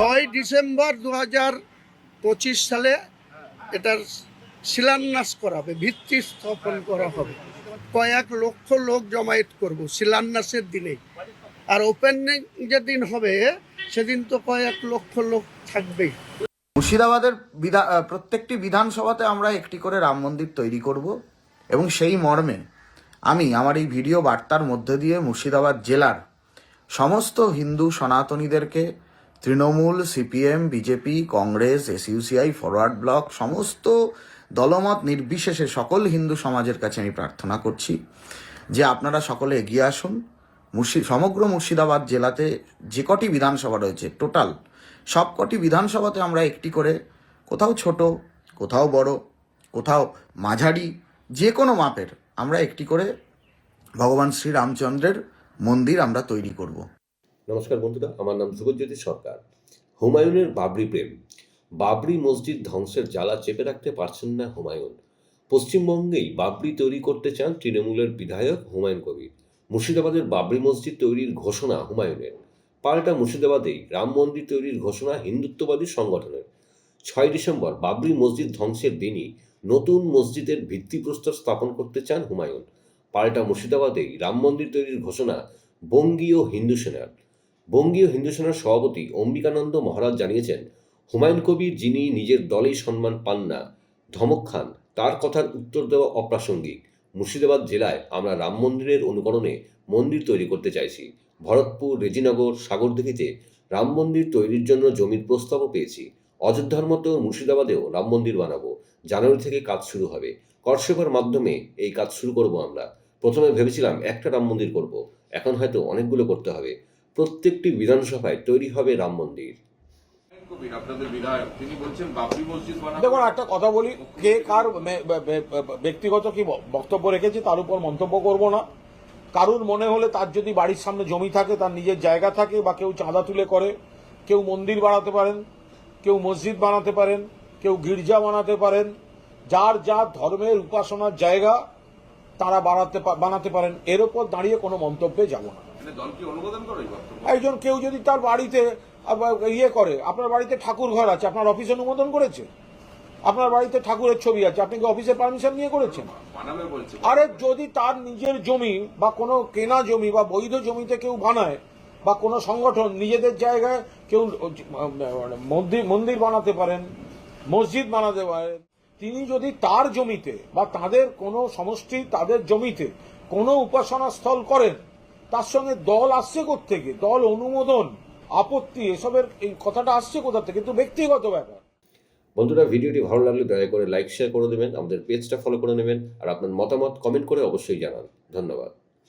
ছয় ডিসেম্বর দু পঁচিশ সালে এটার শিলান্যাস করা হবে ভিত্তি স্থাপন করা হবে। কয়েক লক্ষ লোক জমায়েত করব শিলান্যাসের দিনে আর ওপেনিং যেদিন হবে, সেদিন তো কয়েক লক্ষ লোক থাকবেই। মুর্শিদাবাদের বিধা প্রত্যেকটি বিধানসভাতে আমরা একটি করে রাম মন্দির তৈরি করব এবং সেই মর্মে আমি আমার এই ভিডিও বার্তার মধ্যে দিয়ে মুর্শিদাবাদ জেলার সমস্ত Hindu সনাতনীদেরকে Trinamool, CPM, BJP, Congress, SUCI forward bloc, সমস্ত দলমত নির্বিশেষে সকল হিন্দু সমাজের কাছে আমি প্রার্থনা করছি যে আপনারা সকলে এগিয়ে আসুন। মুর্শি, সমগ্র মুর্শিদাবাদ জেলাতে যে কটি বিধানসভা রয়েছে, টোটাল সব কটি বিধানসভাতে আমরা একটি করে, কোথাও ছোট, কোথাও বড়, কোথাও মাঝারি, যে কোনো মাপের আমরা একটি করে ভগবান শ্রীরামচন্দ্রের মন্দির আমরা তৈরি করব। নমস্কার বন্ধুরা, আমার নাম ধ্রুবজ্যোতি সরকার। হুমায়ুনের বাবরি প্রেম। বাবরি মসজিদ ধ্বংসের জ্বালা চেপে রাখতে পারছেন না হুমায়ুন। পশ্চিমবঙ্গেই বাবরি তৈরি করতে চান তৃণমূলের বিধায়ক হুমায়ুন কবির। মুর্শিদাবাদের বাবরি মসজিদ তৈরির ঘোষণা হুমায়ুনের। পাল্টা মুর্শিদাবাদেই রাম মন্দির তৈরির ঘোষণা হিন্দুত্ববাদী সংগঠনের। ছয় ডিসেম্বর বাবরি মসজিদ ধ্বংসের দিনই নতুন মসজিদের ভিত্তিপ্রস্তর স্থাপন করতে চান হুমায়ুন। পাল্টা মুর্শিদাবাদেই রাম মন্দির তৈরির ঘোষণা বঙ্গীয় হিন্দু সেনার। বঙ্গীয় হিন্দু সেনার সভাপতি অম্বিকানন্দ মহারাজ জানিয়েছেন, হুমায়ুন কবির যিনি নিজের দলেই সম্মান পান না, ধমক খান, তার কথার উত্তর দেওয়া অপ্রাসঙ্গিক। মুর্শিদাবাদ জেলায় আমরা রাম মন্দিরের অনুকরণে মন্দির তৈরি করতে চাইছি। ভরতপুর, রেজিনগর সাগর সাগরদিঘিতে রাম মন্দির তৈরির জন্য জমির প্রস্তাবও পেয়েছি। অযোধ্যার মতো মুর্শিদাবাদেও রাম মন্দির বানাবো। জানুয়ারি থেকে কাজ শুরু হবে। করসেবার মাধ্যমে এই কাজ শুরু করব আমরা। প্রথমে ভেবেছিলাম একটা রাম মন্দির করব। এখন হয়তো অনেকগুলো করতে হবে। প্রত্যেকটি বিধানসভায় তৈরি হবে রাম মন্দির। দেখুন একটা কথা বলি কে কার ব্যক্তিগত কি বক্তব্য রেখেছে তার উপর মন্তব্য করব না। কারুর মনে হলে তার যদি বাড়ির সামনে জমি থাকে তার নিজের জায়গা থাকে বা কেউ চাঁদা তুলে করে কেউ মন্দির বানাতে পারেন কেউ মসজিদ বানাতে পারেন কেউ গির্জা বানাতে পারেন যার যার ধর্মের উপাসনার জায়গা তারা বানাতে বানাতে পারেন। এর উপর দাঁড়িয়ে কোনো মন্তব্যে যাব না। মানে একজন কেউ যদি তার বাড়িতে ইয়ে করে আপনার বাড়িতে ঠাকুর ঘর আছে আপনার অফিস অনুমোদন করেছে? আপনার বাড়িতে ঠাকুরের ছবি আছে আপনি কি অফিসের পারমিশন নিয়ে করেছেন? আরে যদি তার নিজের জমি বা কোনো কেনা জমি বা বৈধ জমিতে কেউ বানায় বা কোনো সংগঠন নিজেদের জায়গায় কেউ মন্দির মন্দির বানাতে পারেন মসজিদ বানাতে পারেন তিনি যদি তার জমিতে বা তাদের কোনো সমষ্টি তাদের জমিতে কোনো উপাসনা স্থল করেন তার সঙ্গে দল আসছে থেকে দল অনুমোদন, আপত্তি, এসবের এই কথাটা আসছে কোথা থেকে? কিন্তু ব্যক্তিগত ব্যাপার। বন্ধুরা, ভিডিওটি ভালো লাগলে দয়া করে লাইক শেয়ার করে দেবেন, আমাদের পেজটা ফলো করে নেবেন, আর আপনার মতামত কমেন্ট করে অবশ্যই জানান। ধন্যবাদ।